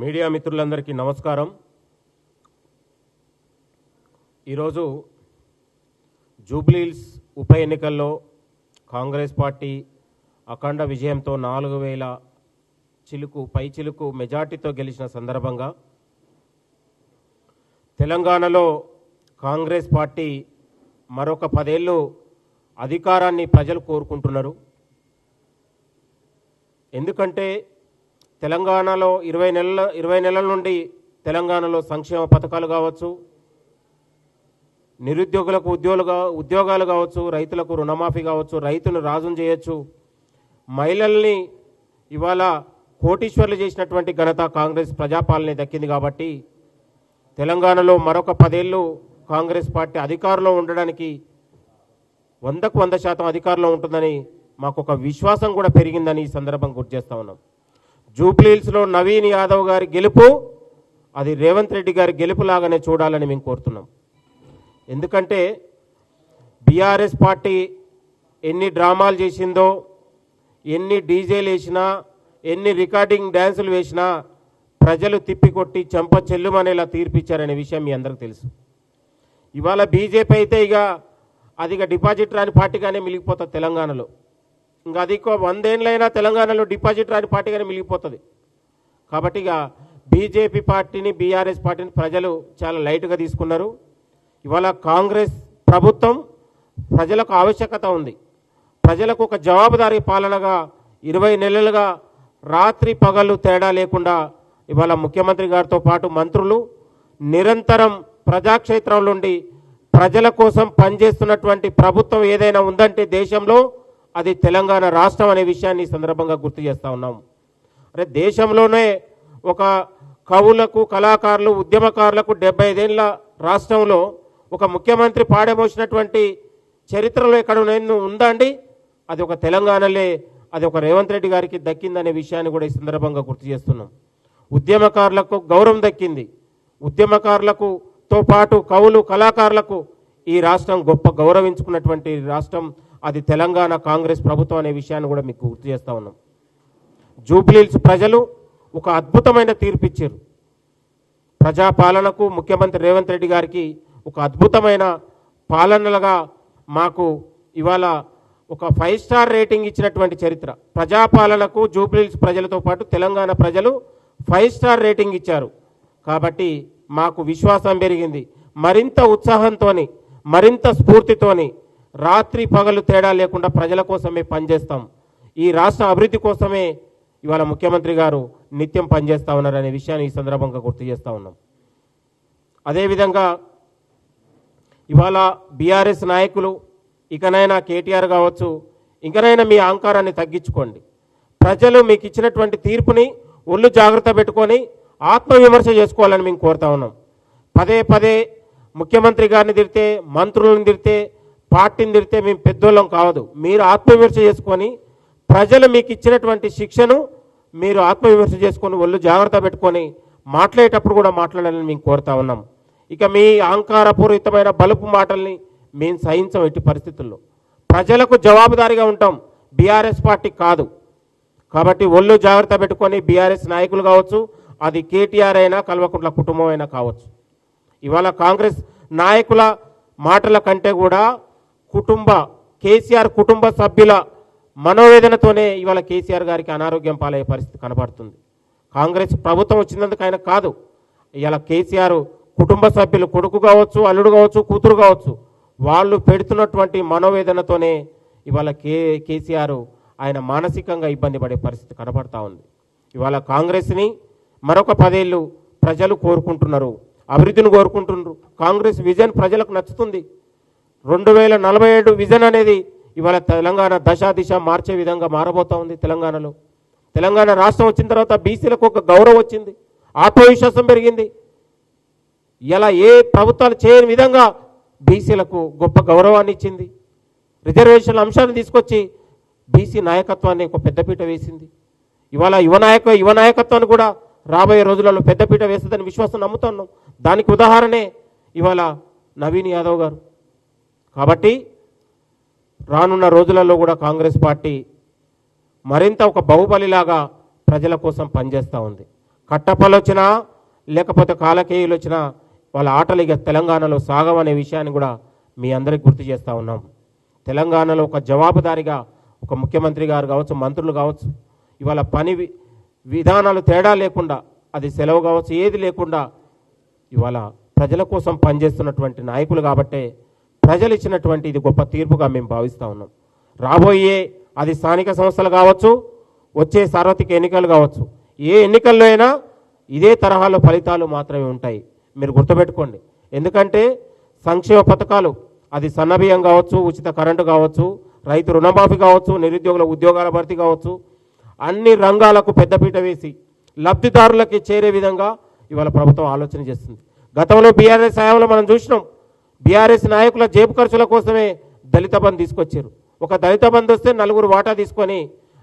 Media మిత్రులందరికీ నమస్కారం. ఈరోజు జూబ్లీహిల్స్ ఉప ఎన్నికల్లో కాంగ్రెస్ పార్టీ అఖండ విజయంతో నాలుగు వేల చిలుకు పై చిలుకు మెజార్టీతో గెలిచిన సందర్భంగా తెలంగాణలో కాంగ్రెస్ పార్టీ మరొక పదేళ్ళు అధికారాన్ని ప్రజలు కోరుకుంటున్నారు. ఎందుకంటే తెలంగాణలో ఇరవై నెలల ఇరవై నెలల నుండి తెలంగాణలో సంక్షేమ పథకాలు కావచ్చు నిరుద్యోగులకు ఉద్యోగులుగా ఉద్యోగాలు కావచ్చు రైతులకు రుణమాఫీ కావచ్చు రైతును రాజును చేయొచ్చు. మహిళల్ని ఇవాళ కోటీశ్వర్లు చేసినటువంటి ఘనత కాంగ్రెస్ ప్రజాపాలన దక్కింది కాబట్టి తెలంగాణలో మరొక పదేళ్ళు కాంగ్రెస్ పార్టీ అధికారంలో ఉండడానికి వందకు వంద శాతం అధికారంలో ఉంటుందని మాకు ఒక విశ్వాసం కూడా పెరిగిందని ఈ సందర్భం గుర్తు చేస్తూ ఉన్నాం. జూబ్లీహిల్స్లో నవీన్ యాదవ్ గారి గెలుపు అది రేవంత్ రెడ్డి గారి గెలుపులాగానే చూడాలని మేము కోరుతున్నాం. ఎందుకంటే బీఆర్ఎస్ పార్టీ ఎన్ని డ్రామాలు చేసిందో ఎన్ని డీజేలు వేసినా ఎన్ని రికార్డింగ్ డ్యాన్సులు వేసినా ప్రజలు తిప్పికొట్టి చెంప చెల్లుమనేలా తీర్పిచ్చారనే విషయం మీ అందరికి తెలుసు. ఇవాళ బీజేపీ అయితే ఇక అది ఇక డిపాజిట్ రాని పార్టీగానే మిలిగిపోతుంది తెలంగాణలో. ఇంకా అది ఎక్కువ వందేళ్ళైనా తెలంగాణలో డిపాజిట్ రాని పార్టీగానే మిగిలిపోతుంది. కాబట్టి ఇక బీజేపీ పార్టీని బీఆర్ఎస్ పార్టీని ప్రజలు చాలా లైట్గా తీసుకున్నారు. ఇవాళ కాంగ్రెస్ ప్రభుత్వం ప్రజలకు ఆవశ్యకత ఉంది. ప్రజలకు ఒక జవాబుదారీ పాలనగా ఇరవై నెలలుగా రాత్రి పగలు తేడా లేకుండా ఇవాళ ముఖ్యమంత్రి గారితో పాటు మంత్రులు నిరంతరం ప్రజాక్షేత్రంలో నుండి ప్రజల కోసం పనిచేస్తున్నటువంటి ప్రభుత్వం ఏదైనా ఉందంటే దేశంలో అది తెలంగాణ రాష్ట్రం అనే విషయాన్ని ఈ సందర్భంగా గుర్తు చేస్తూ ఉన్నాం. అరే దేశంలోనే ఒక కవులకు కళాకారులు ఉద్యమకారులకు డెబ్బై ఐదేళ్ళ రాష్ట్రంలో ఒక ముఖ్యమంత్రి పాడమోసినటువంటి చరిత్రలో ఎక్కడ నేను ఉందా అండి? అది ఒక తెలంగాణలే అది ఒక రేవంత్ రెడ్డి గారికి దక్కిందనే విషయాన్ని కూడా ఈ సందర్భంగా గుర్తు చేస్తున్నాం. ఉద్యమకారులకు గౌరవం దక్కింది. ఉద్యమకారులకు తో పాటు కవులు కళాకారులకు ఈ రాష్ట్రం గొప్ప గౌరవించుకున్నటువంటి రాష్ట్రం అది తెలంగాణ కాంగ్రెస్ ప్రభుత్వం అనే విషయాన్ని కూడా మీకు గుర్తు చేస్తా ఉన్నాం. జూబ్లీహిల్స్ ప్రజలు ఒక అద్భుతమైన తీర్పిచ్చారు. ప్రజాపాలనకు ముఖ్యమంత్రి రేవంత్ రెడ్డి గారికి ఒక అద్భుతమైన పాలనలుగా మాకు ఇవాళ ఒక ఫైవ్ స్టార్ రేటింగ్ ఇచ్చినటువంటి చరిత్ర. ప్రజాపాలనకు జూబ్లీహిల్స్ ప్రజలతో పాటు తెలంగాణ ప్రజలు ఫైవ్ స్టార్ రేటింగ్ ఇచ్చారు. కాబట్టి మాకు విశ్వాసం పెరిగింది. మరింత ఉత్సాహంతోని మరింత స్ఫూర్తితోని రాత్రి పగలు తేడా లేకుండా ప్రజల కోసమే పనిచేస్తాం. ఈ రాష్ట్ర అభివృద్ధి కోసమే ఇవాళ ముఖ్యమంత్రి గారు నిత్యం పనిచేస్తూ ఉన్నారనే విషయాన్ని ఈ సందర్భంగా గుర్తు చేస్తూ ఉన్నాం. అదేవిధంగా ఇవాళ బీఆర్ఎస్ నాయకులు ఇకనైనా కేటీఆర్ కావచ్చు ఇంకనైనా మీ అహంకారాన్ని తగ్గించుకోండి. ప్రజలు మీకు ఇచ్చినటువంటి తీర్పుని ఒళ్ళు జాగ్రత్త పెట్టుకొని ఆత్మవిమర్శ చేసుకోవాలని మేము కోరుతా ఉన్నాం. పదే పదే ముఖ్యమంత్రి గారిని తిడితే మంత్రులను తిడితే పార్టీని తిడితే మేము పెద్దోళ్ళం కావదు మీరు ఆత్మవిమర్శ చేసుకొని ప్రజలు మీకు ఇచ్చినటువంటి శిక్షను మీరు ఆత్మవిమర్శ చేసుకొని ఒళ్ళు జాగ్రత్త పెట్టుకొని మాట్లాడేటప్పుడు కూడా మాట్లాడాలని మేము కోరుతా ఉన్నాం. ఇక మీ అహంకారపూరితమైన బలుపు మాటల్ని మేము సహించం ఎట్టి పరిస్థితుల్లో. ప్రజలకు జవాబుదారీగా ఉంటాం. బీఆర్ఎస్ పార్టీ కాదు. కాబట్టి ఒళ్ళు జాగ్రత్త పెట్టుకొని బీఆర్ఎస్ నాయకులు కావచ్చు అది కేటీఆర్ అయినా కల్వకుంట్ల కుటుంబం అయినా కావచ్చు. ఇవాళ కాంగ్రెస్ నాయకుల మాటల కంటే కూడా కుటుంబ కేసీఆర్ కుటుంబ సభ్యుల మనోవేదనతోనే ఇవాళ కేసీఆర్ గారికి అనారోగ్యం పాలయ్యే పరిస్థితి కనబడుతుంది. కాంగ్రెస్ ప్రభుత్వం వచ్చినందుకు ఆయన కాదు. ఇవాళ కేసీఆర్ కుటుంబ సభ్యులు కొడుకు కావచ్చు అల్లుడు కావచ్చు కూతురు కావచ్చు వాళ్ళు పెడుతున్నటువంటి మనోవేదనతోనే ఇవాళ కే కేసీఆర్ ఆయన మానసికంగా ఇబ్బంది పడే పరిస్థితి కనబడతా ఉంది. ఇవాళ కాంగ్రెస్ని మరొక పదేళ్ళు ప్రజలు కోరుకుంటున్నారు అభివృద్ధిని కోరుకుంటున్నారు. కాంగ్రెస్ విజన్ ప్రజలకు నచ్చుతుంది. రెండు వేల నలభై ఏడు విజన్ అనేది ఇవాళ తెలంగాణ దశ దిశ మార్చే విధంగా మారబోతా ఉంది తెలంగాణలో. తెలంగాణ రాష్ట్రం వచ్చిన తర్వాత బీసీలకు ఒక గౌరవం వచ్చింది. ఆత్మవిశ్వాసం పెరిగింది. ఇలా ఏ ప్రభుత్వాలు చేయని విధంగా బీసీలకు గొప్ప గౌరవాన్ని ఇచ్చింది. రిజర్వేషన్ల అంశాన్ని తీసుకొచ్చి బీసీ నాయకత్వాన్ని ఒక పెద్దపీట వేసింది. ఇవాళ యువ నాయక యువ నాయకత్వాన్ని కూడా రాబోయే రోజులలో పెద్దపీట వేస్తుందని విశ్వాసం నమ్ముతున్నాం. దానికి ఉదాహరణే ఇవాళ నవీన్ యాదవ్ గారు. కాబట్టి రానున్న రోజులలో కూడా కాంగ్రెస్ పార్టీ మరింత ఒక బాహుబలిలాగా ప్రజల కోసం పనిచేస్తూ ఉంది. కట్టపలు వచ్చినా లేకపోతే కాలకేయులు వచ్చినా వాళ్ళ ఆటలు ఇక తెలంగాణలో సాగమనే విషయాన్ని కూడా మీ అందరికి గుర్తు చేస్తూ ఉన్నాం. తెలంగాణలో ఒక జవాబుదారిగా ఒక ముఖ్యమంత్రి గారు కావచ్చు మంత్రులు కావచ్చు ఇవాళ పని విధానాలు తేడా లేకుండా అది సెలవు కావచ్చు ఏది లేకుండా ఇవాళ ప్రజల కోసం పనిచేస్తున్నటువంటి నాయకులు కాబట్టే ప్రజలు ఇచ్చినటువంటి ఇది గొప్ప తీర్పుగా మేము భావిస్తూ ఉన్నాం. రాబోయే అది స్థానిక సంస్థలు కావచ్చు వచ్చే సార్వత్రిక ఎన్నికలు కావచ్చు ఏ ఎన్నికల్లో అయినా ఇదే తరహాలో ఫలితాలు మాత్రమే ఉంటాయి. మీరు గుర్తుపెట్టుకోండి. ఎందుకంటే సంక్షేమ పథకాలు అది సన్నబియ్యం కావచ్చు ఉచిత కరెంటు కావచ్చు రైతు రుణమాఫీ కావచ్చు నిరుద్యోగుల ఉద్యోగాల భర్తీ కావచ్చు అన్ని రంగాలకు పెద్దపీట వేసి లబ్ధిదారులకి చేరే విధంగా ఇవాళ ప్రభుత్వం ఆలోచన చేస్తుంది. గతంలో బీఆర్ఎస్ హయాంలో మనం చూసినాం బీఆర్ఎస్ నాయకుల జేబు ఖర్చుల కోసమే దళిత బంధు తీసుకొచ్చారు. ఒక దళిత బంధు వస్తే నలుగురు వాటా తీసుకొని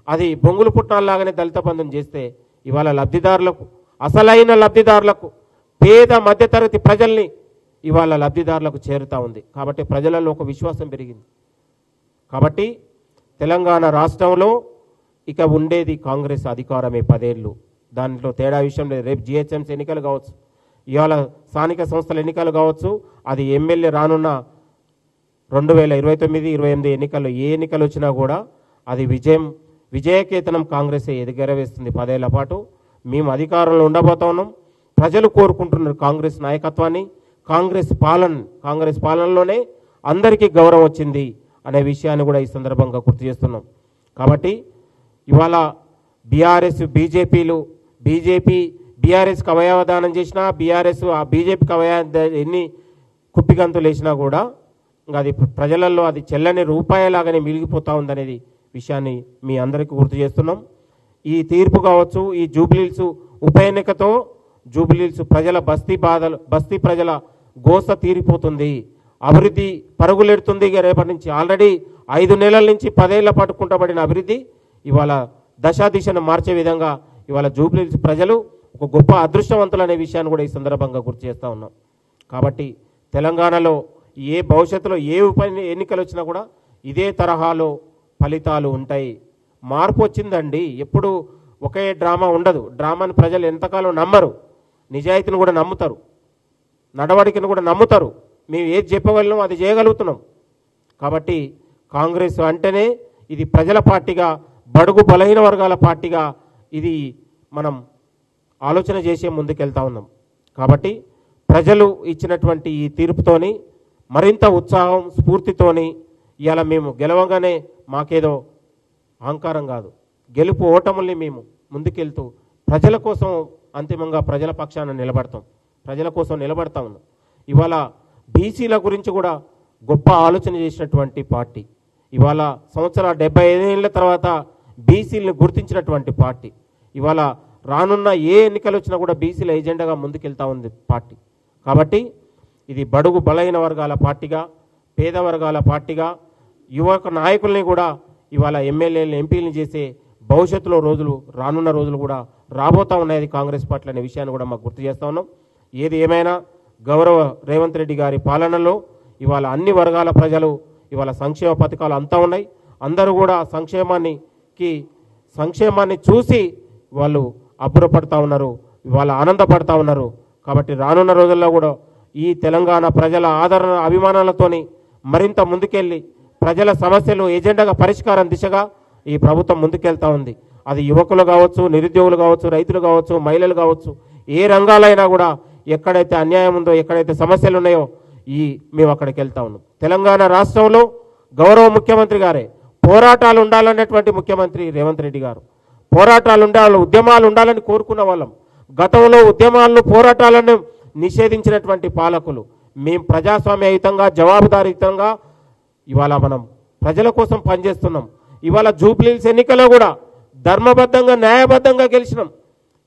అది బొంగులు పుట్టాలలాగానే దళిత బంధం చేస్తే ఇవాళ లబ్ధిదారులకు అసలైన లబ్ధిదారులకు పేద మధ్యతరగతి ప్రజల్ని ఇవాళ లబ్ధిదారులకు చేరుతా ఉంది. కాబట్టి ప్రజలలో ఒక విశ్వాసం పెరిగింది. కాబట్టి తెలంగాణ రాష్ట్రంలో ఇక ఉండేది కాంగ్రెస్ అధికారమే పదేళ్ళు దాంట్లో తేడా విషయం లేదు. రేపు జిహెచ్ఎంసీ ఎన్నికలు కావచ్చు. ఇవాళ స్థానిక సంస్థల ఎన్నికలు కావచ్చు అది ఎమ్మెల్యే రానున్న రెండు వేల ఇరవై తొమ్మిది ఇరవై ఎనిమిది ఎన్నికల్లో ఏ ఎన్నికలు వచ్చినా కూడా అది విజయం విజయకేతనం కాంగ్రెస్ ఎదిగరవేస్తుంది పదేళ్ళ పాటు. మేము అధికారంలో ఉండబోతా ఉన్నాం. ప్రజలు కోరుకుంటున్నారు కాంగ్రెస్ నాయకత్వాన్ని కాంగ్రెస్ పాలన కాంగ్రెస్ పాలనలోనే అందరికీ గౌరవం వచ్చింది అనే విషయాన్ని కూడా ఈ సందర్భంగా గుర్తు చేస్తున్నాం. కాబట్టి ఇవాళ బీఆర్ఎస్ బీజేపీలు బీజేపీ బీఆర్ఎస్కి అవయవదానం చేసినా బీఆర్ఎస్ ఆ బీజేపీకి అవయవ ఎన్ని కుప్పిగంతులు వేసినా కూడా ఇంకా అది ప్రజలలో అది చెల్లని రూపాయలాగానే మిగిలిపోతూ ఉందనేది విషయాన్ని మీ అందరికీ గుర్తు చేస్తున్నాం. ఈ తీర్పు కావచ్చు ఈ జూబ్లీల్స్ ఉప ఎన్నికతో జూబ్లీల్స్ ప్రజల బస్తీ బాధలు బస్తీ ప్రజల గోస తీరిపోతుంది. అభివృద్ధి పరుగులెడుతుంది రేపటి నుంచి. ఆల్రెడీ ఐదు నెలల నుంచి పదేళ్ళ పాటు కుంటబడిన అభివృద్ధి ఇవాళ దశా దిశను మార్చే విధంగా ఇవాళ జూబ్లీల్స్ ప్రజలు ఒక గొప్ప అదృష్టవంతులు అనే విషయాన్ని కూడా ఈ సందర్భంగా గుర్తు చేస్తూ ఉన్నాం. కాబట్టి తెలంగాణలో ఏ భవిష్యత్తులో ఏ ఉప ఎన్నికలు వచ్చినా కూడా ఇదే తరహాలో ఫలితాలు ఉంటాయి. మార్పు వచ్చిందండి. ఎప్పుడు ఒకే డ్రామా ఉండదు. డ్రామాని ప్రజలు ఎంతకాలం నమ్మరు. నిజాయితీని కూడా నమ్ముతారు. నడవడికను కూడా నమ్ముతారు. మేము ఏది చెప్పగలం అది చేయగలుగుతున్నాం. కాబట్టి కాంగ్రెస్ అంటేనే ఇది ప్రజల పార్టీగా బడుగు బలహీన వర్గాల పార్టీగా ఇది మనం ఆలోచన చేసే ముందుకెళ్తా ఉన్నాం. కాబట్టి ప్రజలు ఇచ్చినటువంటి ఈ తీర్పుతోని మరింత ఉత్సాహం స్ఫూర్తితోని ఇవాళ మేము గెలవగానే మాకేదో అహంకారం కాదు. గెలుపు ఓటముల్ని మేము ముందుకెళ్తూ ప్రజల కోసం అంతిమంగా ప్రజల పక్షాన నిలబడతాం. ప్రజల కోసం నిలబడతా ఉన్నాం. ఇవాళ బీసీల గురించి కూడా గొప్ప ఆలోచన చేసినటువంటి పార్టీ. ఇవాళ సంవత్సరాల డెబ్బై ఐదేళ్ళ తర్వాత బీసీలను గుర్తించినటువంటి పార్టీ. ఇవాళ రానున్న ఏ ఎన్నికలు వచ్చినా కూడా బీసీల ఎజెండాగా ముందుకెళ్తా ఉంది పార్టీ. కాబట్టి ఇది బడుగు బలహీన వర్గాల పార్టీగా పేద వర్గాల పార్టీగా యువక నాయకుల్ని కూడా ఇవాళ ఎమ్మెల్యేలను ఎంపీలను చేసే భవిష్యత్తులో రోజులు రానున్న రోజులు కూడా రాబోతా ఉన్నాయి కాంగ్రెస్ పార్టీ అనే విషయాన్ని కూడా మాకు గుర్తు చేస్తూ ఉన్నాం. ఏది ఏమైనా గౌరవ రేవంత్ రెడ్డి గారి పాలనలో ఇవాళ అన్ని వర్గాల ప్రజలు ఇవాళ సంక్షేమ పథకాలు అంతా ఉన్నాయి. అందరూ కూడా సంక్షేమానికి సంక్షేమాన్ని చూసి వాళ్ళు అబ్బురపడతా ఉన్నారు ఇవాళ ఆనందపడతా ఉన్నారు. కాబట్టి రానున్న రోజుల్లో కూడా ఈ తెలంగాణ ప్రజల ఆదరణ అభిమానాలతోని మరింత ముందుకెళ్ళి ప్రజల సమస్యలు ఎజెండాగా పరిష్కారం దిశగా ఈ ప్రభుత్వం ముందుకెళ్తా ఉంది. అది యువకులు కావచ్చు నిరుద్యోగులు కావచ్చు రైతులు కావచ్చు మహిళలు కావచ్చు ఏ రంగాలైనా కూడా ఎక్కడైతే అన్యాయం ఉందో ఎక్కడైతే సమస్యలు ఉన్నాయో ఈ మేము అక్కడికి వెళ్తా ఉన్నాం. తెలంగాణ రాష్ట్రంలో గౌరవ ముఖ్యమంత్రి గారే పోరాటాలు ఉండాలన్నటువంటి ముఖ్యమంత్రి రేవంత్ రెడ్డి గారు. పోరాటాలు ఉండాలి ఉద్యమాలు ఉండాలని కోరుకున్న వాళ్ళం. గతంలో ఉద్యమాలను పోరాటాలను నిషేధించినటువంటి పాలకులు. మేము ప్రజాస్వామ్యయుతంగా జవాబుదారీయుతంగా ఇవాళ మనం ప్రజల కోసం పనిచేస్తున్నాం. ఇవాళ జూబ్లీల్స్ ఎన్నికలో కూడా ధర్మబద్ధంగా న్యాయబద్ధంగా గెలిచినాం.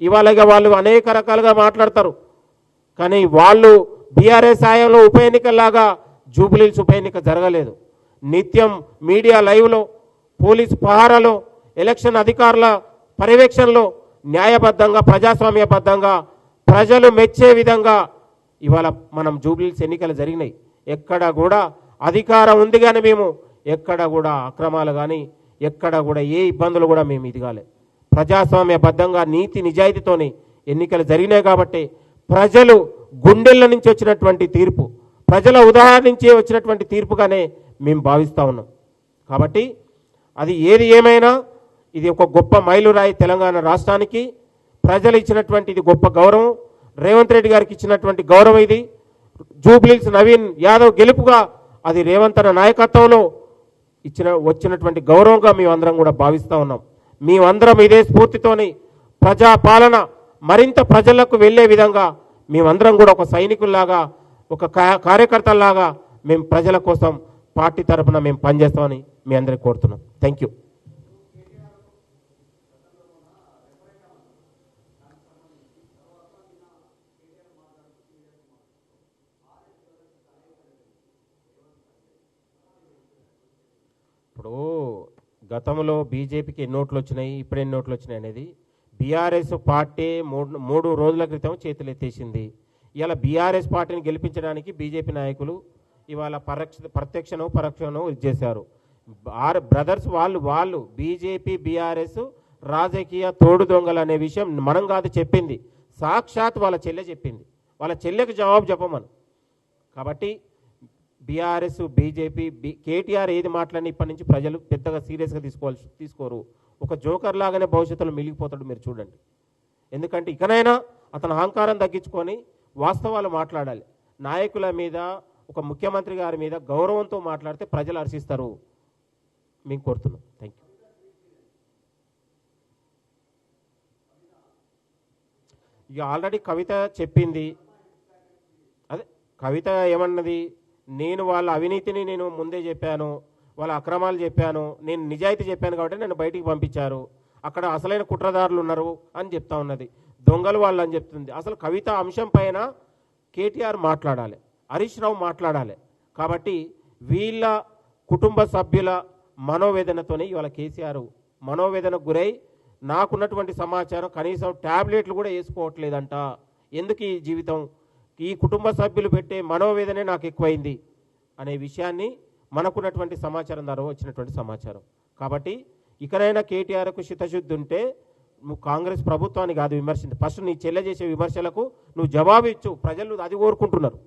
ఇవాళ వాళ్ళు అనేక రకాలుగా మాట్లాడతారు. కానీ వాళ్ళు బీఆర్ఎస్ సాయంలో ఉప ఎన్నికల్లాగా జూబ్లీల్స్ ఉప ఎన్నిక జరగలేదు. నిత్యం మీడియా లైవ్లో పోలీసు పహారాలో ఎలక్షన్ అధికారుల పర్యవేక్షణలో న్యాయబద్ధంగా ప్రజాస్వామ్యబద్ధంగా ప్రజలు మెచ్చే విధంగా ఇవాళ మనం జూబ్లీస్ ఎన్నికలు జరిగినాయి. ఎక్కడ కూడా అధికారం ఉంది కానీ మేము ఎక్కడ కూడా అక్రమాలు కానీ ఎక్కడ కూడా ఏ ఇబ్బందులు కూడా మేము ఇదిగాలే ప్రజాస్వామ్యబద్ధంగా నీతి నిజాయితీతోని ఎన్నికలు జరిగినాయి కాబట్టి ప్రజలు గుండెల నుంచి వచ్చినటువంటి తీర్పు ప్రజల ఉదాహరణ నుంచి వచ్చినటువంటి తీర్పుగానే మేము భావిస్తూ ఉన్నాం. కాబట్టి అది ఏది ఏమైనా ఇది ఒక గొప్ప మైలురాయి తెలంగాణ రాష్ట్రానికి. ప్రజలు ఇచ్చినటువంటి ఇది గొప్ప గౌరవం. రేవంత్ రెడ్డి గారికి ఇచ్చినటువంటి గౌరవం ఇది. జూబ్లీస్ నవీన్ యాదవ్ గెలుపుగా అది రేవంత్ అన్న నాయకత్వంలో ఇచ్చిన వచ్చినటువంటి గౌరవంగా మేమందరం కూడా భావిస్తూ ఉన్నాం. మేమందరం ఇదే స్ఫూర్తితోని ప్రజాపాలన మరింత ప్రజలకు వెళ్ళే విధంగా మేమందరం కూడా ఒక సైనికుల్లాగా ఒక కార్యకర్తల్లాగా మేము ప్రజల కోసం పార్టీ తరఫున మేము పనిచేస్తామని మీ అందరికి కోరుతున్నాం. థ్యాంక్ యూ ఇప్పుడు గతంలో బీజేపీకి ఎన్ని ఓట్లు వచ్చినాయి ఇప్పుడు ఎన్ని ఓట్లు వచ్చినాయి అనేది బీఆర్ఎస్ పార్టీ మూడు మూడు రోజుల క్రితం చేతులు ఎత్తేసింది. ఇవాళ బీఆర్ఎస్ పార్టీని గెలిపించడానికి బీజేపీ నాయకులు ఇవాళ పరక్ష ప్రత్యక్షను పరోక్షను ఇది చేశారు. ఆర్ బ్రదర్స్ వాళ్ళు వాళ్ళు బీజేపీ బీఆర్ఎస్ రాజకీయ తోడు దొంగలు అనే విషయం మనం కాదు చెప్పింది. సాక్షాత్ వాళ్ళ చెల్లె చెప్పింది. వాళ్ళ చెల్లెకు జవాబు చెప్పమను. కాబట్టి బీఆర్ఎస్ బీజేపీ బి కేటీఆర్ ఏది మాట్లాడినా ఇప్పటి నుంచి ప్రజలు పెద్దగా సీరియస్గా తీసుకోవాల్సి తీసుకోరు. ఒక జోకర్ లాగానే భవిష్యత్తులో మిలిగిపోతాడు మీరు చూడండి. ఎందుకంటే ఇకనైనా అతను అహంకారం తగ్గించుకొని వాస్తవాలు మాట్లాడాలి. నాయకుల మీద ఒక ముఖ్యమంత్రి గారి మీద గౌరవంతో మాట్లాడితే ప్రజలు హర్షిస్తారు. మేము కోరుతున్నాం. థ్యాంక్ యూ ఇక ఆల్రెడీ కవిత చెప్పింది. అదే కవిత ఏమన్నది? నేను వాళ్ళ అవినీతిని నేను ముందే చెప్పాను వాళ్ళ అక్రమాలు చెప్పాను నేను నిజాయితీ చెప్పాను కాబట్టి నన్ను బయటికి పంపించారు. అక్కడ అసలైన కుట్రదారులు ఉన్నారు అని చెప్తా ఉన్నది. దొంగలు వాళ్ళు అని చెప్తుంది. అసలు కవిత అంశం పైన కేటీఆర్ మాట్లాడాలి హరీష్ రావు మాట్లాడాలి. కాబట్టి వీళ్ళ కుటుంబ సభ్యుల మనోవేదనతోనే ఇవాళ కేసీఆర్ మనోవేదనకు గురై నాకున్నటువంటి సమాచారం కనీసం ట్యాబ్లెట్లు కూడా వేసుకోవట్లేదంట. ఎందుకు ఈ జీవితం? ఈ కుటుంబ సభ్యులు పెట్టే మనోవేదనే నాకు ఎక్కువైంది అనే విషయాన్ని మనకున్నటువంటి సమాచారం ద్వారా వచ్చినటువంటి సమాచారం. కాబట్టి ఇకనైనా కేటీఆర్కు శితశుద్ధి ఉంటే నువ్వు కాంగ్రెస్ ప్రభుత్వాన్ని కాదు విమర్శించి ఫస్ట్ నీ చెల్లె చేసే విమర్శలకు నువ్వు జవాబు ఇచ్చు ప్రజలు అది కోరుకుంటున్నారు.